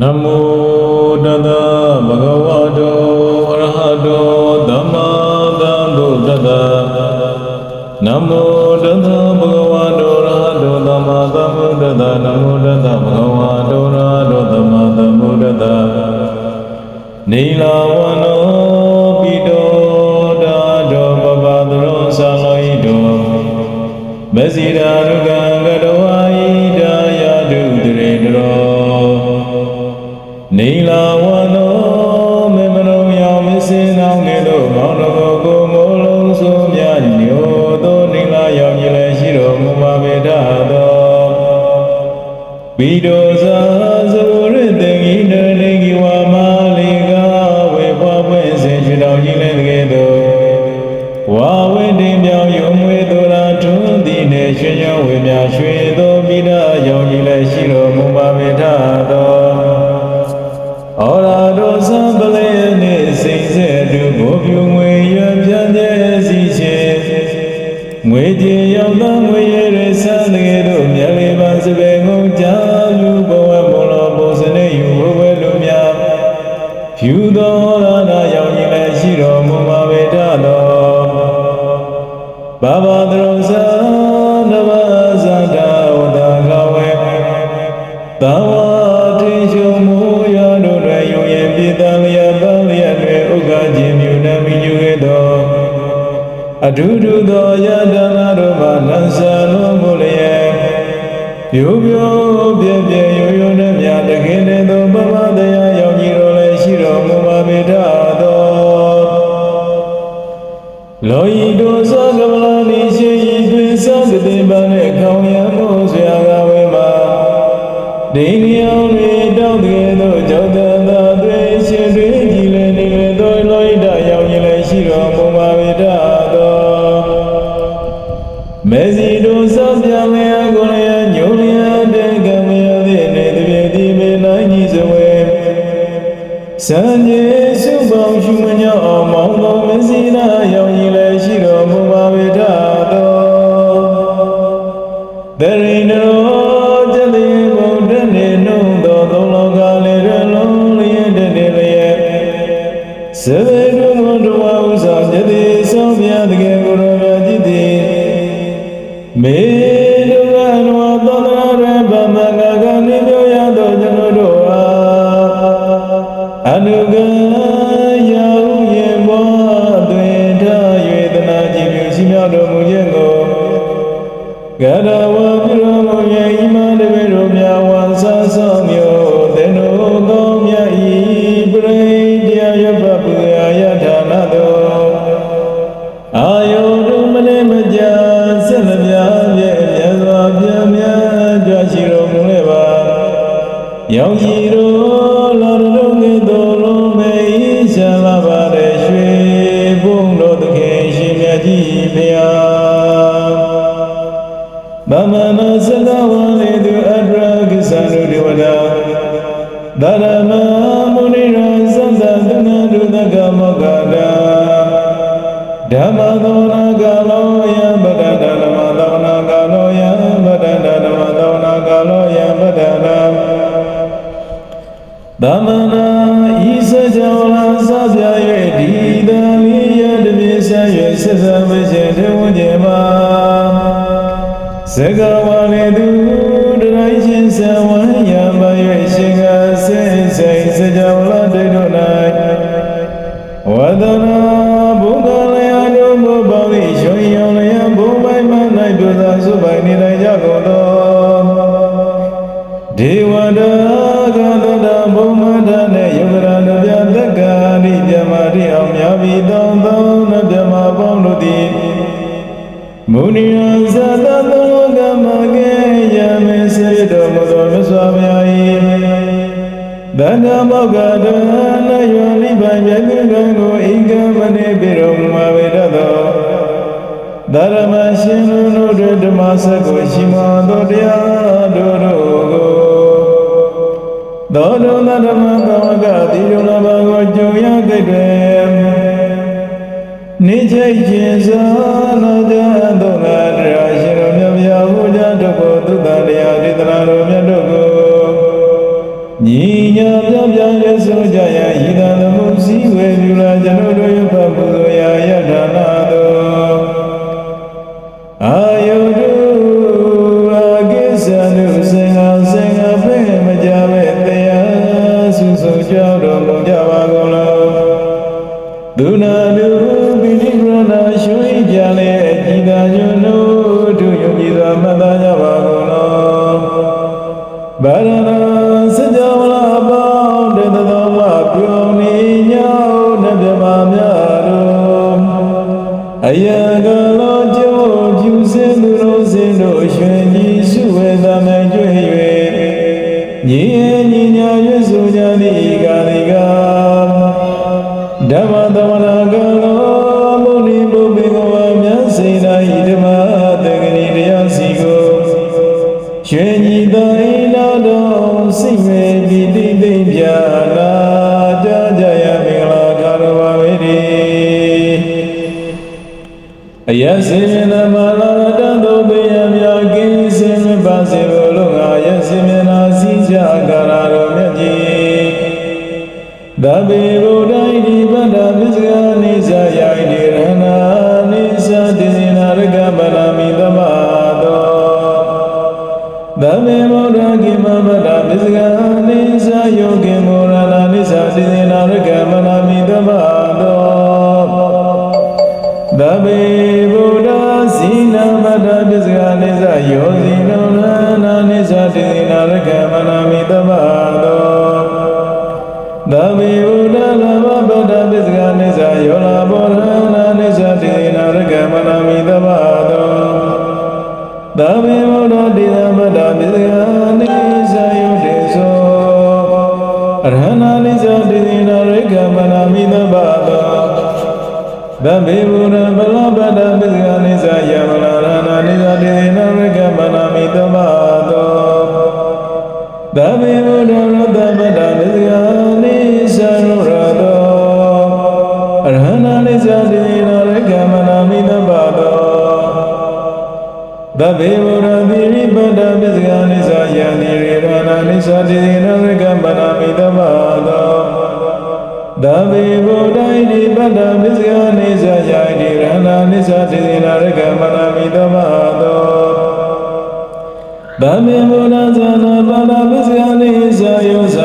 န ဒိနိယောတွေတောက်တဲ့သောကြောင့်တသာတွေရှင်တွေကြည်လည်းနေလေသောလောဤတရောက်ရင်လည်းရှိတော်မူပါဝိဒသောမေစီတို့သောပြမေအကုလျာညုံလျာတေကမေယသည်နေတပြေတိမေနိုင်ကြီးစွေစံကျေစုပေါင်းရှုမညောအောင်မောင်းသောမစီနာရောင်ကြီးလည်းရှိတော်မူပါဝိဒသောတရိဏ က မမနစကဝလေသူအတ္တကစ္ဆန္တုဒေဝတာဒရမမုနိရသန္တသနတုတကမောကတာဓ စကြောလာစပြ၍ဒီတန်လီယတပြေဆံ၍ဆက်ဆံမရှင်တဝကြမှာသကဝါလေသူတရိုင်းရှင်ဆံဝံယံမ၍ရှင်ကစိတ်စိတ်စကြောလာတေတို့၌ဝဒနာဘုဒ္ဓလယတို့ဘုဘောင်း၏ရွှင်ရောင်လျံဘုံပိုင်မှ၌ပြုသာစုပိုင်နေနိုင်ကြကုန်သောဒေဝတာကတတဘုံမထနဲ့ယုဂရနဗျတက္ကာရိပြမတိအောင်မြာပြီးတောင်းသောနဗျမပေါင်းတို့သည် မုနိယသတ္တသောကမကေယမေစေတော်မူသောမြတ်စွာဘုရား၏တဏ္ဍမောကတနယောနိဗ္ဗာန်မြတ်ကံကိုဧကမနေပြေတော်မူပါဝေတတ်သောဓမ္မရှင်တို့တို့ဓမ္မစက်ကိုရှိမောသောတရားတို့တို့ကိုသောတုဓမ္မကောကတိရုံလဘကိုကြုံရကြတဲ့ နေချိတ်ခြင်းစွာလောကသုဒ္ဓတရားရှင်တို့မြတ်ဗျာဟူကြတို့ကိုသုဒ္ဓတရားဒေသနာတော်မြတ်တို့ကိုညီညာပြပြရဲ့ဆိုကြရဤသာသမှုစည်းဝေပြုလာကျွန်တို့ ဒုနာနုပိဋိကရဏရွှေကြလေအကြည်သာယုနုတို့ယုံကြည်စွာမှတ်သားကြပါကုန်သောဗရဏ Deva Dhamana غير غيري بلا مثل ဝိဝုဒ္ဓလဘဗုဒ္ဓပစ္စကနိစ္စယောလာဘောရဏနိစ္စတိနာရကမနာမိတဘာသောသဗ္ဗေဝုဒ္ဓတိသမတ္တပစ္စက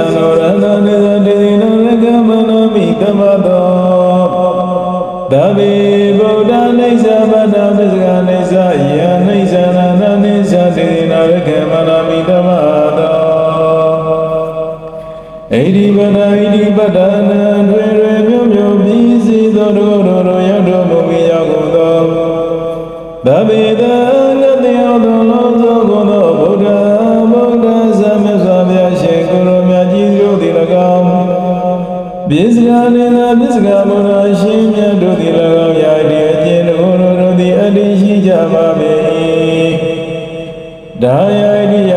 I know no, no, no, no, no, no, ပြည့်စရာနေသာပြည့်စရာမူရာရှင်မြတ်တို့သည်၎င်းရာဒီအကျင့်တော်တို့သည်အတ္တိရှိကြပါပေ၏ဒါယိယ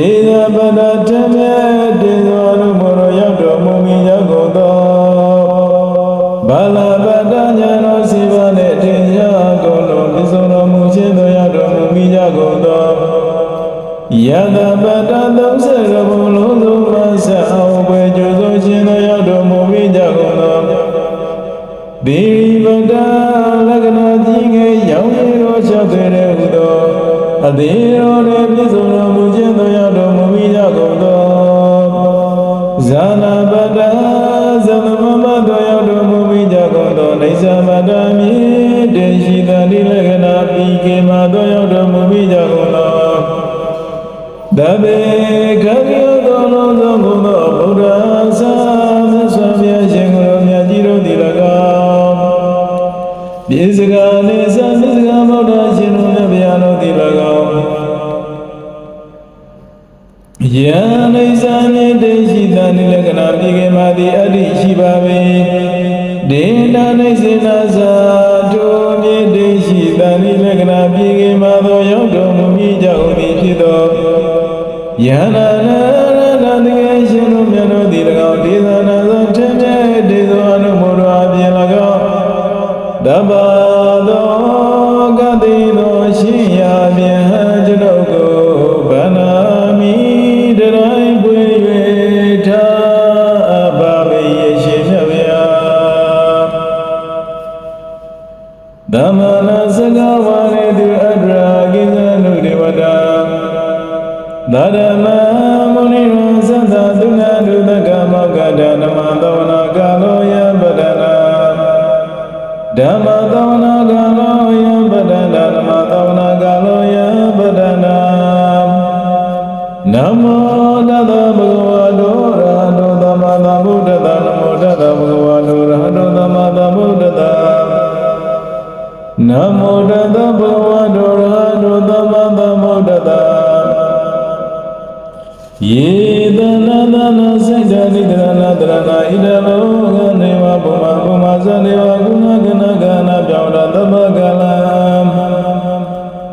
Nina သေရောတဲ့ပြည့်စုံတော်မူခြင်းတရားတော် ယံအိဇာနိတေရှိတန်လက္ခဏာပြေကေမာတိအတ္တိရှိပါပေဒေနာနိစေနာသာတောမြေတေရှိတန်လက္ခဏာပြေကေမာသောရောက်တော်မူမိကြောင့်သည်ဖြစ်သောယန္နာနာရတကေရှင်တို့မြတ်တို့သည်၎င်းဒေသနာသောထင်တဲ့ဒေသောအနုမောဒအပြင်၎င်းတပ္ပသောကတိသောရှင်ရာမြတ်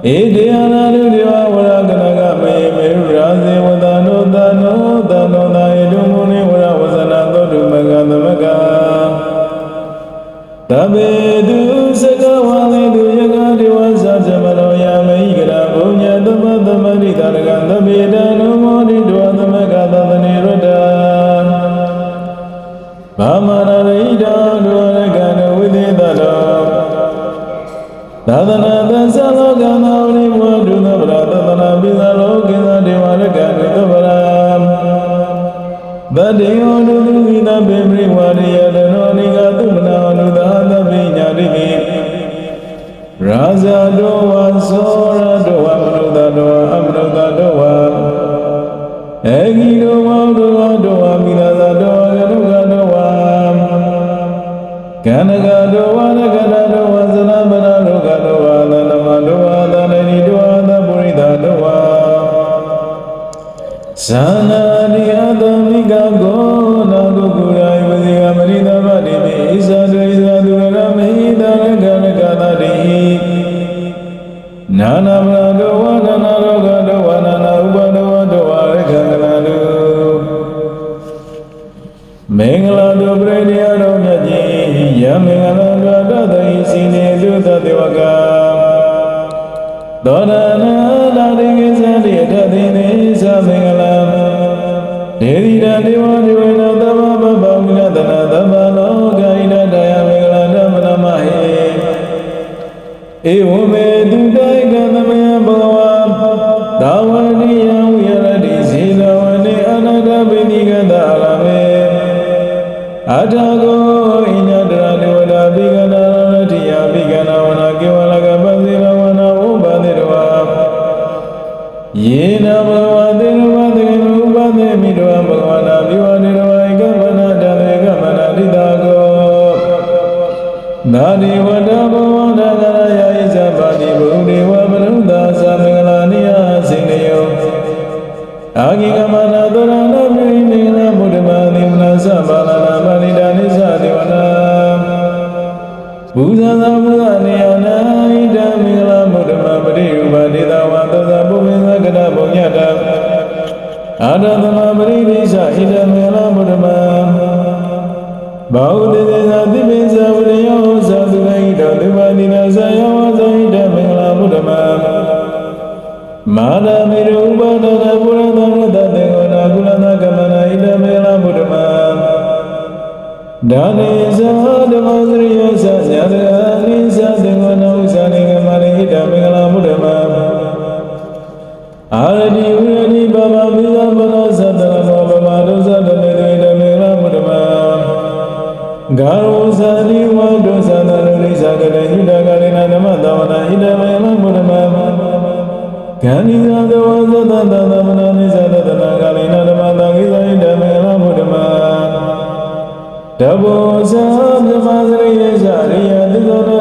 ဧ သာသနာသသလောကနာဝိဘောဒုသဗရာသတနာပိသ ဇာနာရိယသမိကကောနာကုကုရာယဝဇေကမရိသမတိပိဣဇာတုဣဇာတုရမေဟိတရကနကသတိနာနာမတောဝနာနာရောဂတောဝနာနာဥပဒေဝတောဝရကံကနာတုမင်္ဂလာတုပရိဒယတော်မြတ်ကြီးယမင်္ဂလာတော်တသိစီနေတုတတေဝက သောရဏလာရိကိသတိအထသိနေသမင်္ဂလံဒေဝိတဒေဝဒေဝနသမဘဗောမိနတနာသမလောကဣဒတယမင်္ဂလဓမ္မနမဟေဧဝမေတုတိုင်ကသမယဘဂဝါသာဝတိယဝိရတိဇေလဝနေအနတပိနိကတအလမေအထာကို ဒါနေဇာဓမ္မစရိယသညာတရာနိသတေကောနာဥဇာနေကမရိဣဒမေလမုဒ္ဓမအာရတိဝိရတိဘဗမိသဗနာသတ္တရမောဗမဒုဇတနေတေဣဒမေလမုဒ္ဓမဂါရောဇာတိဝဒုဇာနရုလိဇာကရေဟိတကရေနဓမ္မသဝနာဣဒမေလမုဒ္ဓမကံဤသာသဝသတ္တ Double jump, the mother is a